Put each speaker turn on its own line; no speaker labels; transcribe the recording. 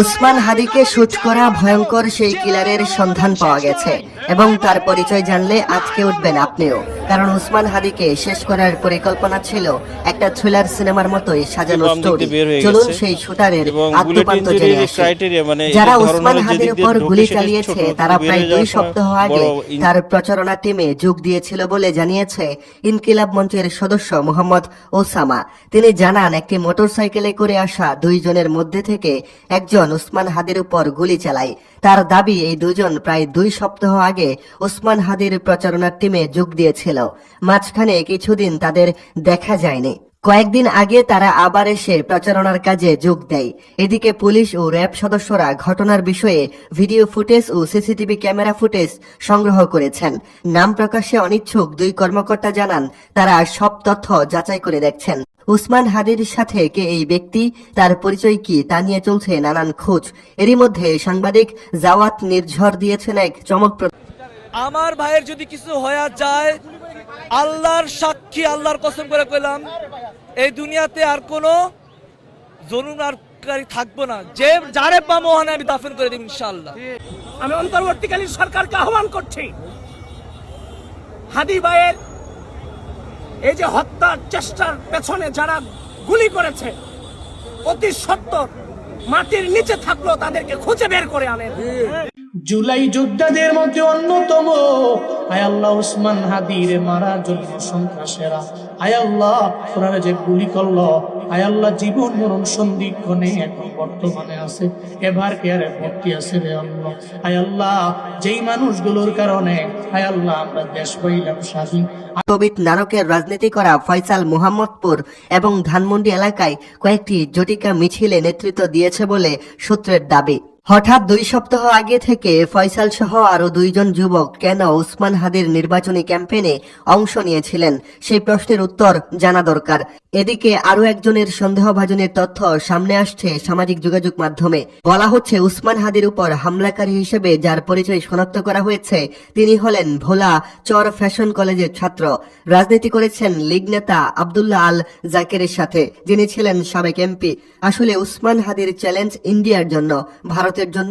উসমান হাদিকে শুট করা ভয়ঙ্কর সেই কিলারের সন্ধান পাওয়া গেছে, এবং তার পরিচয় জানলে আজকে উঠবেন আপনিও। কারণ উসমান হাদিকে শেষ করার পরিকল্পনা ছিল একটা থ্রিলার সিনেমার মতোই সাজানো স্টোরি চলুন সেই শুটারের আত্মপান্ত জেনে আসি।
মানে
যারা উসমান হাদির উপর গুলি চালিয়েছে তারা প্রায় দুই সপ্তাহ আগে তার প্রচারণা টিমে যোগ দিয়েছিল বলে জানিয়েছে ইনকিলাব মঞ্চের সদস্য মোহাম্মদ ওসামা। তিনি জানান একটি মোটরসাইকেলে করে আসা দুইজনের মধ্যে থেকে একজন উসমান হাদির উপর গুলি চালায়। তার দাবি এই দুজন প্রায় দুই সপ্তাহ আগে উসমান হাদির প্রচারণার টিমে যোগ দিয়েছিল। মাঝখানে কিছুদিন তাদের দেখা যায়নি। কয়েকদিন আগে তারা আবার এসে প্রচারণার কাজে যোগ দেয়। এদিকে পুলিশ ও র্যাব সদস্যরা ঘটনার বিষয়ে ভিডিও ফুটেজ ও সিসিটিভি ক্যামেরা ফুটেজ সংগ্রহ করেছেন। নাম প্রকাশে অনিচ্ছুক দুই কর্মকর্তা জানান, তারা সব তথ্য যাচাই করে দেখছেন। উসমান হাদির সাথে কে এই ব্যক্তি, তার পরিচয় কি, তা নিয়ে চলছে নানান খোঁজ। এরই মধ্যে সাংবাদিক জাওয়াত নির্ঝর দিয়েছেন এক চমকপ্রদ
আমার ভাইয়ের যদি কিছু হয়ে যায় আল্লাহর সাক্ষী, আল্লাহর কসম করে কইলাম, এই দুনিয়াতে আর কোনো জরুরারকারী থাকব না। যে যারে আমি দাফন করে দিব ইনশাআল্লাহ।
আমি অন্তর্বর্তীকালীন সরকারকে আহ্বান করছি, হাদি ভাইয়ের এই যে হত্যার চেষ্টার পেছনে যারা গুলি করেছে, অতি সত্তর মাটির নিচে থাকল তাদেরকে খুঁজে বের করে আনেন। জুলাই যোদ্ধাদের মধ্যে অন্যতম। আয় আল্লাহ, উসমান হাদির মারা জন্য সন্ত্রাসেরা। আয় আল্লাহ ওরা যে গুলি করল। আয় আল্লাহ, জীবন মরণ সন্ধিক্ষণে এখন বর্তমানে আছে। এবার কেয়ারে ভর্তি আছে রে আল্লাহ। আয় আল্লাহ, যেই মানুষগুলোর কারণে আয় আল্লাহ, আমরা দেশ পাইলাম স্বাধীন।
কবিত নারকের রাজনীতি করা ফয়সাল মোহাম্মদপুর এবং ধানমন্ডি এলাকায় কয়েকটি জটিকা মিছিলে নেতৃত্ব দিয়েছে বলে সূত্রের দাবি। হঠাৎ দুই সপ্তাহ আগে থেকে ফয়সাল সহ আরও দুইজন যুবক কেন ওসমান হাদির নির্বাচনী ক্যাম্পেইনে অংশ নিয়েছিলেন? সেই প্রশ্নের উত্তর জানা দরকার। এদিকে আরও একজনের সন্দেহভাজনের তথ্য সামনে আসছে সামাজিক যোগাযোগ মাধ্যমে। বলা হচ্ছে, উসমান হাদির উপর হামলাকারী হিসেবে যার পরিচয় শনাক্ত করা হয়েছে, তিনি হলেন ভোলা চর ফ্যাশন কলেজের ছাত্র। রাজনীতি করেছেন লীগ নেতা আবদুল্লাহ আল জাকেরের সাথে, যিনি ছিলেন সাবেক এমপি। আসলে উসমান হাদির চ্যালেঞ্জ ইন্ডিয়ার জন্য, ভারতের জন্য